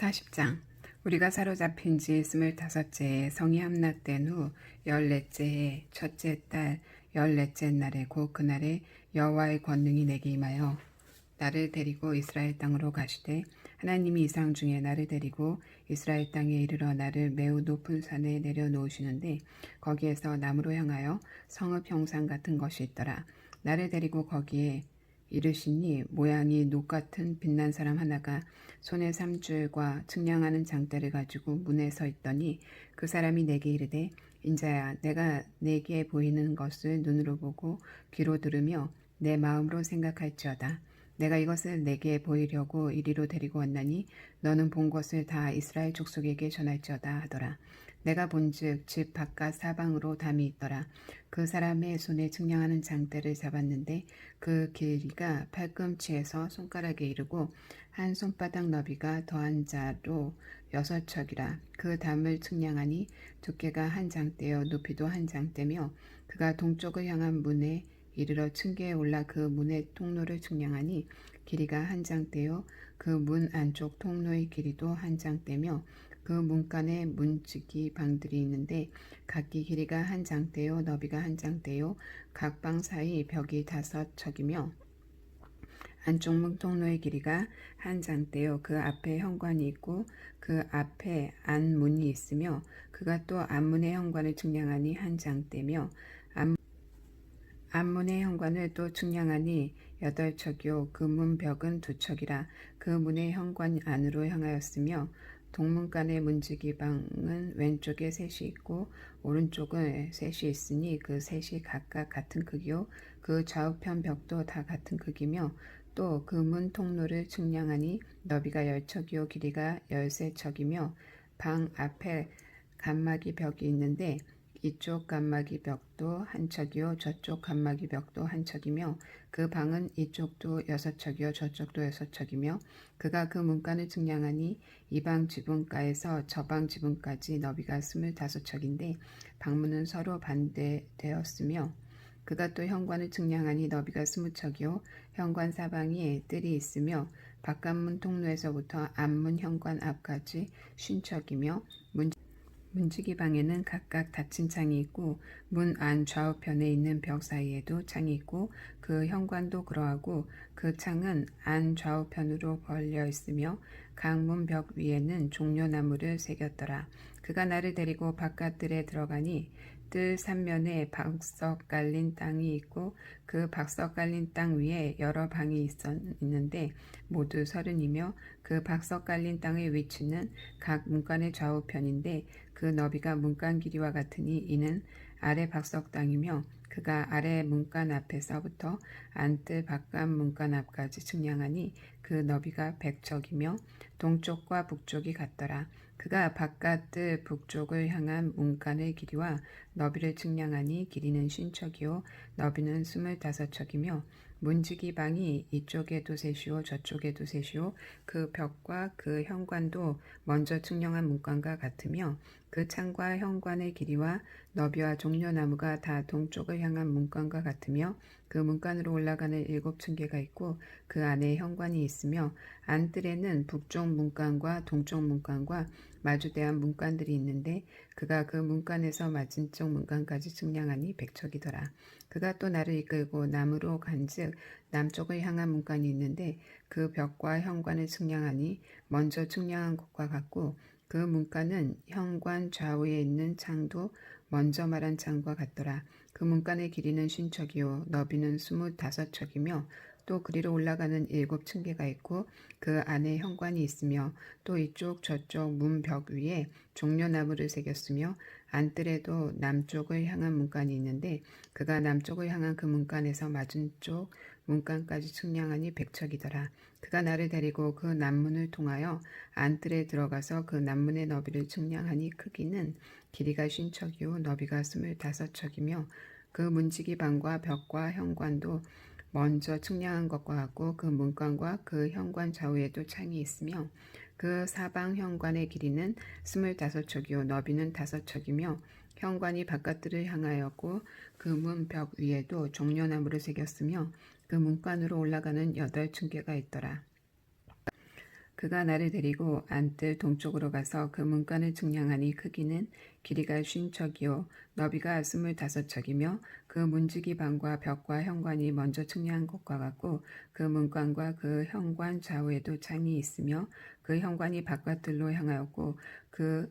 40장. 우리가 사로잡힌 지 스물다섯째에 성이 함락된 후 열넷째에 첫째 달 열넷째 날에 곧 그날에 여호와의 권능이 내게 임하여 나를 데리고 이스라엘 땅으로 가시되 하나님이 이상 중에 나를 데리고 이스라엘 땅에 이르러 나를 매우 높은 산에 내려놓으시는데 거기에서 남으로 향하여 성읍 형상 같은 것이 있더라. 나를 데리고 거기에 이르시니 모양이 녹 같은 빛난 사람 하나가 손에 삼줄과 측량하는 장대를 가지고 문에 서 있더니 그 사람이 내게 이르되 인자야 내가 내게 보이는 것을 눈으로 보고 귀로 들으며 내 마음으로 생각할지어다. 내가 이것을 내게 보이려고 이리로 데리고 왔나니 너는 본 것을 다 이스라엘 족속에게 전할지어다 하더라 내가 본즉 집 바깥 사방으로 담이 있더라. 그 사람의 손에 측량하는 장대를 잡았는데 그 길이가 팔꿈치에서 손가락에 이르고 한 손바닥 너비가 더한 자로 여섯 척이라. 그 담을 측량하니 두께가 한 장대요 높이도 한 장대며 그가 동쪽을 향한 문에 이르러 층계에 올라 그 문의 통로를 측량하니 길이가 한 장대요 그 문 안쪽 통로의 길이도 한 장대며 그 문간에 문지기 방들이 있는데 각기 길이가 한 장대요 너비가 한 장대요. 각 방 사이 벽이 다섯 척이며 안쪽 문 통로의 길이가 한 장대요. 그 앞에 현관이 있고 그 앞에 안문이 있으며 그가 또 안문의 현관을 측량하니 한 장대며 안, 안문의 현관을 또 측량하니 여덟 척이요. 그 문 벽은 두 척이라 그 문의 현관 안으로 향하였으며 동문간의 문지기 방은 왼쪽에 셋이 있고 오른쪽은 셋이 있으니 그 셋이 각각 같은 크기요. 그 좌우편 벽도 다 같은 크기며 또 그 문 통로를 측량하니 너비가 열 척이요 길이가 열세 척이며 방 앞에 간막이 벽이 있는데 이쪽 간막이 벽도 한 척이요 저쪽 간막이 벽도 한 척이며 그 방은 이쪽도 여섯 척이요 저쪽도 여섯 척이며 그가 그 문간을 측량하니 이 방 지붕가에서 저 방 지붕까지 너비가 스물다섯 척인데 방문은 서로 반대되었으며 그가 또 현관을 측량하니 너비가 스무 척이요 현관 사방에 뜰이 있으며 바깥문 통로에서부터 앞문 현관 앞까지 쉰 척이며 문 문지기 방에는 각각 닫힌 창이 있고 문 안 좌우편에 있는 벽 사이에도 창이 있고 그 현관도 그러하고 그 창은 안 좌우편으로 벌려 있으며 각문벽 위에는 종려나무를 새겼더라. 그가 나를 데리고 바깥들에 들어가니 뜰 삼면에 박석 깔린 땅이 있고 그 박석 깔린 땅 위에 여러 방이 있었는데 모두 서른이며 그 박석 깔린 땅의 위치는 각 문간의 좌우편인데 그 너비가 문간 길이와 같으니 이는 아래 박석 땅이며 그가 아래 문간 앞에서부터 안뜰 바깥 문간 앞까지 측량하니 그 너비가 백척이며 동쪽과 북쪽이 같더라. 그가 바깥뜰 북쪽을 향한 문간의 길이와 너비를 측량하니 길이는 쉰척이요 너비는 스물다섯 척이며 문지기 방이 이쪽에도 셋이요 저쪽에도 셋이요 그 벽과 그 현관도 먼저 측량한 문간과 같으며 그 창과 현관의 길이와 너비와 종려나무가 다 동쪽을 향한 문간과 같으며 그 문간으로 올라가는 일곱 층계가 있고 그 안에 현관이 있으며 안뜰에는 북쪽 문간과 동쪽 문간과 마주대한 문간들이 있는데 그가 그 문간에서 맞은쪽 문간까지 측량하니 백척이더라. 그가 또 나를 이끌고 남으로 간즉 남쪽을 향한 문간이 있는데 그 벽과 현관을 측량하니 먼저 측량한 것과 같고 그 문간은 현관 좌우에 있는 창도 먼저 말한 창과 같더라. 그 문간의 길이는 쉰척이요 너비는 스물다섯 척이며 또 그리로 올라가는 일곱 층계가 있고 그 안에 현관이 있으며 또 이쪽 저쪽 문 벽 위에 종려나무를 새겼으며 안뜰에도 남쪽을 향한 문간이 있는데 그가 남쪽을 향한 그 문간에서 맞은 쪽 문간까지 측량하니 백척이더라. 그가 나를 데리고 그 남문을 통하여 안뜰에 들어가서 그 남문의 너비를 측량하니 크기는 길이가 쉰척이요 너비가 스물다섯 척이며 그 문지기 방과 벽과 현관도 먼저 측량한 것과 같고 그 문간과 그 현관 좌우에도 창이 있으며 그 사방 현관의 길이는 스물다섯 척이요 너비는 다섯 척이며 현관이 바깥들을 향하였고 그 문 벽 위에도 종려나무를 새겼으며 그 문간으로 올라가는 여덟 층계가 있더라. 그가 나를 데리고 안뜰 동쪽으로 가서 그 문간을 측량하니 크기는 길이가 쉰 척이요. 너비가 스물다섯 척이며 그 문지기 방과 벽과 현관이 먼저 측량한 것과 같고 그 문간과 그 현관 좌우에도 창이 있으며 그 현관이 바깥들로 향하였고 그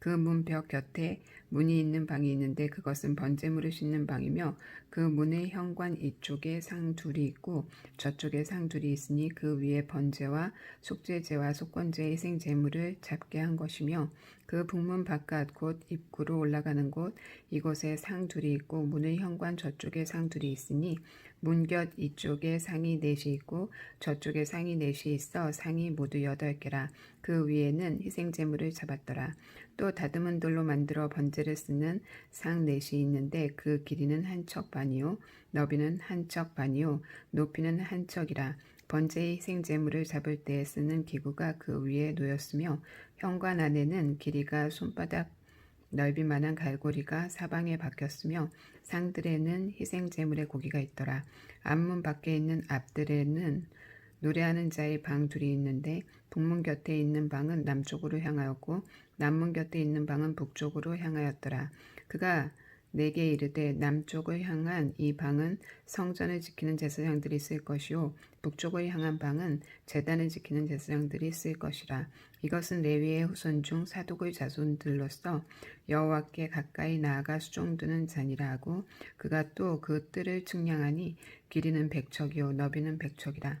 그 문벽 곁에 문이 있는 방이 있는데 그것은 번제물을 씻는 방이며 그 문의 현관 이쪽에 상 둘이 있고 저쪽에 상 둘이 있으니 그 위에 번제와 속죄제와 속건제의 생제물을 잡게 한 것이며 그 북문 바깥 곧 입구로 올라가는 곳 이곳에 상 둘이 있고 문의 현관 저쪽에 상 둘이 있으니 문곁 이쪽에 상이 넷이 있고 저쪽에 상이 넷이 있어 상이 모두 여덟 개라. 그 위에는 희생 제물을 잡았더라. 또 다듬은 돌로 만들어 번제를 쓰는 상 넷이 있는데 그 길이는 한 척 반이요 너비는 한 척 반이요 높이는 한 척이라. 번제의 희생 제물을 잡을 때 쓰는 기구가 그 위에 놓였으며 현관 안에는 길이가 손바닥 넓이만한 갈고리가 사방에 박혔으며 상들에는 희생제물의 고기가 있더라. 앞문 밖에 있는 앞들에는 노래하는 자의 방 둘이 있는데 북문 곁에 있는 방은 남쪽으로 향하였고 남문 곁에 있는 방은 북쪽으로 향하였더라. 그가 내게 이르되 남쪽을 향한 이 방은 성전을 지키는 제사장들이 쓸 것이요 북쪽을 향한 방은 제단을 지키는 제사장들이 쓸 것이라. 이것은 레위의 후손 중 사독의 자손들로서 여호와께 가까이 나아가 수종드는 잔이라 하고 그가 또 그 뜰을 측량하니 길이는 백척이요 너비는 백척이라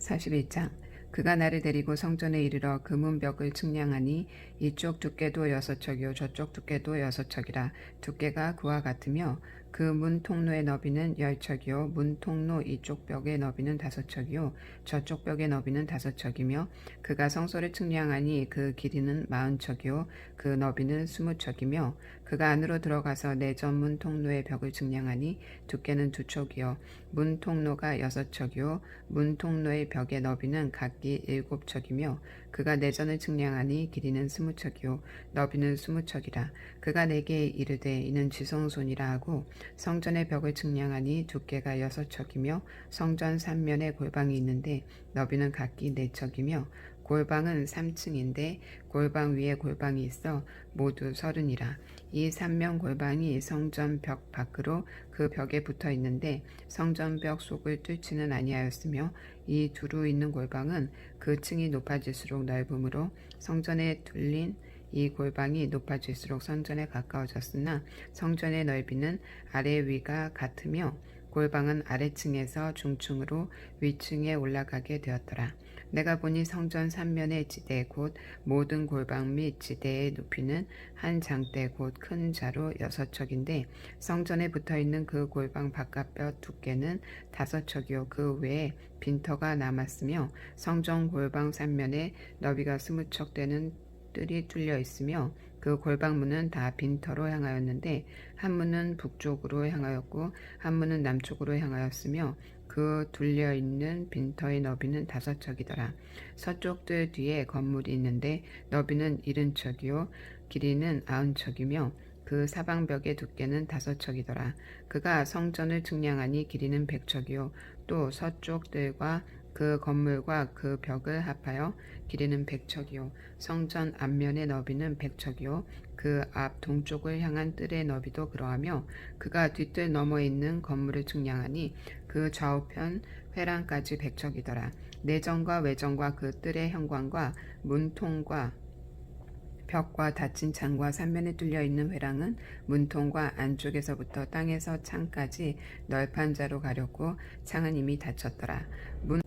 41장 그가 나를 데리고 성전에 이르러 그 문벽을 측량하니 이쪽 두께도 여섯 척이요 저쪽 두께도 여섯 척이라 두께가 그와 같으며 그 문 통로의 너비는 열 척이요. 문 통로 이쪽 벽의 너비는 다섯 척이요. 저쪽 벽의 너비는 다섯 척이며 그가 성소를 측량하니 그 길이는 마흔 척이요. 그 너비는 스무 척이며 그가 안으로 들어가서 내전 문 통로의 벽을 측량하니 두께는 두 척이요. 문 통로가 여섯 척이요. 문 통로의 벽의 너비는 각기 일곱 척이며 그가 내전을 측량하니 길이는 스무 척이요 너비는 스무 척이라. 그가 내게 이르되 이는 지성손이라 하고 성전의 벽을 측량하니 두께가 여섯 척이며 성전 삼면에 골방이 있는데 너비는 각기 네 척이며 골방은 3층인데 골방 위에 골방이 있어 모두 서른이라. 이 삼면 골방이 성전 벽 밖으로 그 벽에 붙어 있는데 성전 벽 속을 뚫지는 아니하였으며 이 두루 있는 골방은 그 층이 높아질수록 넓음으로 성전에 둘린 이 골방이 높아질수록 성전에 가까워졌으나 성전의 넓이는 아래 위가 같으며 골방은 아래층에서 중층으로 위층에 올라가게 되었더라. 내가 보니 성전 삼면의 지대 곧 모든 골방 및 지대의 높이는 한 장대 곧 큰 자로 여섯 척인데 성전에 붙어 있는 그 골방 바깥뼈 두께는 다섯 척이요 그 외에 빈터가 남았으며 성전 골방 삼면에 너비가 스무 척 되는 뜰이 뚫려 있으며 그 골방문은 다 빈터로 향하였는데 한 문은 북쪽으로 향하였고 한 문은 남쪽으로 향하였으며 그 둘려 있는 빈터의 너비는 다섯 척이더라. 서쪽 뜰 뒤에 건물이 있는데 너비는 일흔 척이요 길이는 아흔 척이며 그 사방벽의 두께는 다섯 척이더라. 그가 성전을 측량하니 길이는 백 척이요 또 서쪽 뜰과 그 건물과 그 벽을 합하여 길이는 백척이요. 성전 앞면의 너비는 백척이요. 그 앞 동쪽을 향한 뜰의 너비도 그러하며 그가 뒷뜰 너머에 있는 건물을 측량하니 그 좌우편 회랑까지 백척이더라. 내정과 외정과 그 뜰의 현관과 문통과 벽과 닫힌 창과 삼면에 뚫려 있는 회랑은 문통과 안쪽에서부터 땅에서 창까지 널판 자로 가렸고 창은 이미 닫혔더라. 문,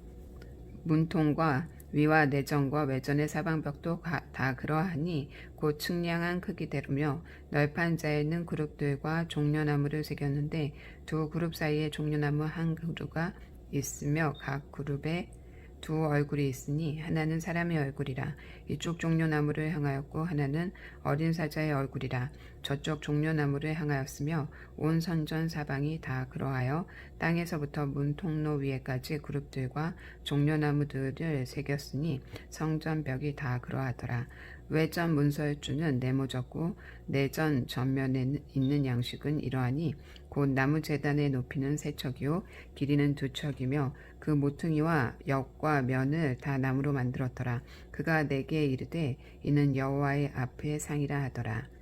문통과 위와 내정과 외전의 사방벽도 가- 다 그러하니 곧 측량한 크기대로며 널판 자에는 그룹들과 종려나무를 새겼는데 두 그룹 사이에 종려나무 한 그루가 있으며 각 그룹에 두 얼굴이 있으니 하나는 사람의 얼굴이라 이쪽 종려나무를 향하였고 하나는 어린 사자의 얼굴이라 저쪽 종려나무를 향하였으며 온 선전 사방이 다 그러하여 땅에서부터 문 통로 위에까지 그룹들과 종려나무들을 새겼으니 성전 벽이 다 그러하더라. 외전 문설주는 네모졌고 내전 전면에 있는 양식은 이러하니 곧 나무 재단의 높이는 세 척이요 길이는 두 척이며 그 모퉁이와 옆과 면을 다 나무로 만들었더라. 그가 내게 이르되 이는 여호와의 앞의 상이라 하더라.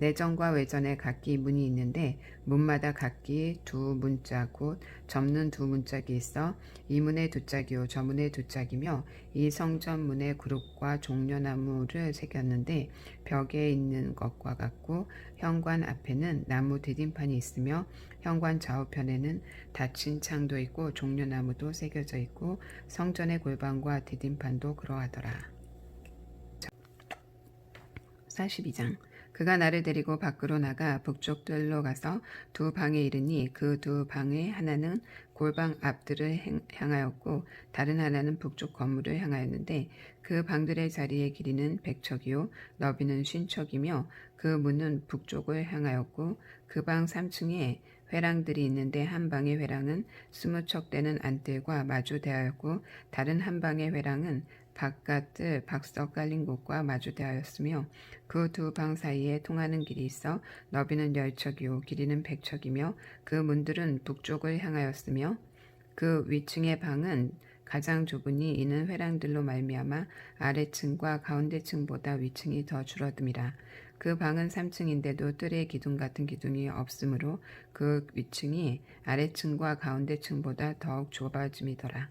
내전과 외전에 각기 문이 있는데 문마다 각기 두 문자 곧 접는 두 문짝이 있어 이 문에 두 짝이요 저 문에 두 짝이며 이 성전 문에 그룹과 종려나무를 새겼는데 벽에 있는 것과 같고 현관 앞에는 나무 디딤판이 있으며 현관 좌우편에는 닫힌 창도 있고 종려나무도 새겨져 있고 성전의 골방과 디딤판도 그러하더라. 42장 그가 나를 데리고 밖으로 나가 북쪽 뜰로 가서 두 방에 이르니 그 두 방의 하나는 골방 앞들을 행- 향하였고 다른 하나는 북쪽 건물을 향하였는데 그 방들의 자리의 길이는 백척이요 너비는 쉰척이며 그 문은 북쪽을 향하였고 그 방 3층에 회랑들이 있는데 한 방의 회랑은 스무 척 되는 안뜰과 마주대하였고 다른 한 방의 회랑은 바깥을 박석 깔린 곳과 마주대하였으며 그 두 방 사이에 통하는 길이 있어 너비는 열 척이요 길이는 백 척이며 그 문들은 북쪽을 향하였으며 그 위층의 방은 가장 좁으니 이는 회랑들로 말미암아 아래층과 가운데층보다 위층이 더 줄어듦이라 그 방은 3층인데도 뜰의 기둥 같은 기둥이 없으므로 그 위층이 아래층과 가운데층보다 더욱 좁아짐이더라.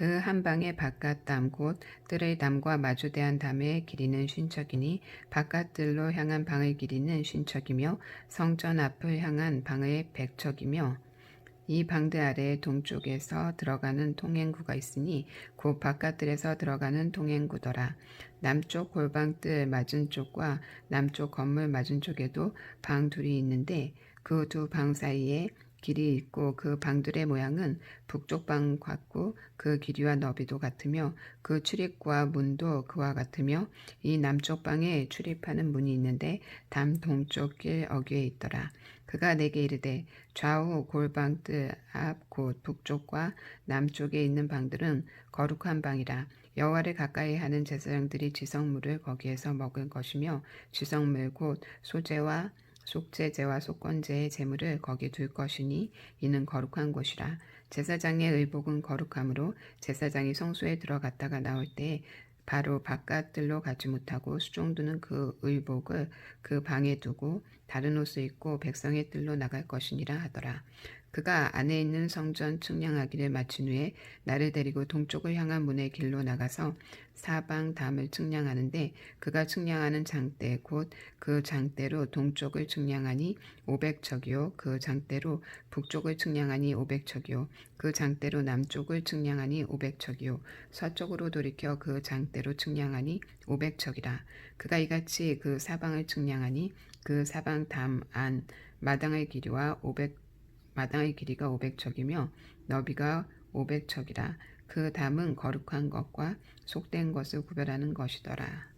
그 한 방의 바깥 담곧 뜰의 담과 마주대한 담의 길이는 쉰척이니 바깥 뜰로 향한 방의 길이는 쉰척이며 성전 앞을 향한 방의 백척이며 이 방들 아래에 동쪽에서 들어가는 통행구가 있으니 곧 바깥들에서 들어가는 통행구더라. 남쪽 골방뜰 맞은 쪽과 남쪽 건물 맞은 쪽에도 방 둘이 있는데 그 두 방 사이에 길이 있고 그 방들의 모양은 북쪽 방 같고 그 길이와 너비도 같으며 그 출입구와 문도 그와 같으며 이 남쪽 방에 출입하는 문이 있는데 담 동쪽 길 어귀에 있더라. 그가 내게 이르되 좌우 골방뜰 앞 곧 북쪽과 남쪽에 있는 방들은 거룩한 방이라 여호와를 가까이 하는 제사장들이 지성물을 거기에서 먹을 것이며 지성물 곧 소제와 속제제와 속건제의 제물을 거기 둘 것이니 이는 거룩한 곳이라 제사장의 의복은 거룩함으로 제사장이 성소에 들어갔다가 나올 때 바로 바깥들로 가지 못하고 수종두는 그 의복을 그 방에 두고 다른 옷을 입고 백성의 뜰로 나갈 것이니라 하더라. 그가 안에 있는 성전 측량하기를 마친 후에 나를 데리고 동쪽을 향한 문의 길로 나가서 사방 담을 측량하는데 그가 측량하는 장대 곧 그 장대로 동쪽을 측량하니 500척이요. 그 장대로 북쪽을 측량하니 500척이요. 그 장대로 남쪽을 측량하니 500척이요. 서쪽으로 돌이켜 그 장대로 측량하니 500척이라. 그가 이같이 그 사방을 측량하니 그 사방 담 안 마당의 길이와 500 마당의 길이가 500척이며 너비가 500척이라 그 담은 거룩한 것과 속된 것을 구별하는 것이더라.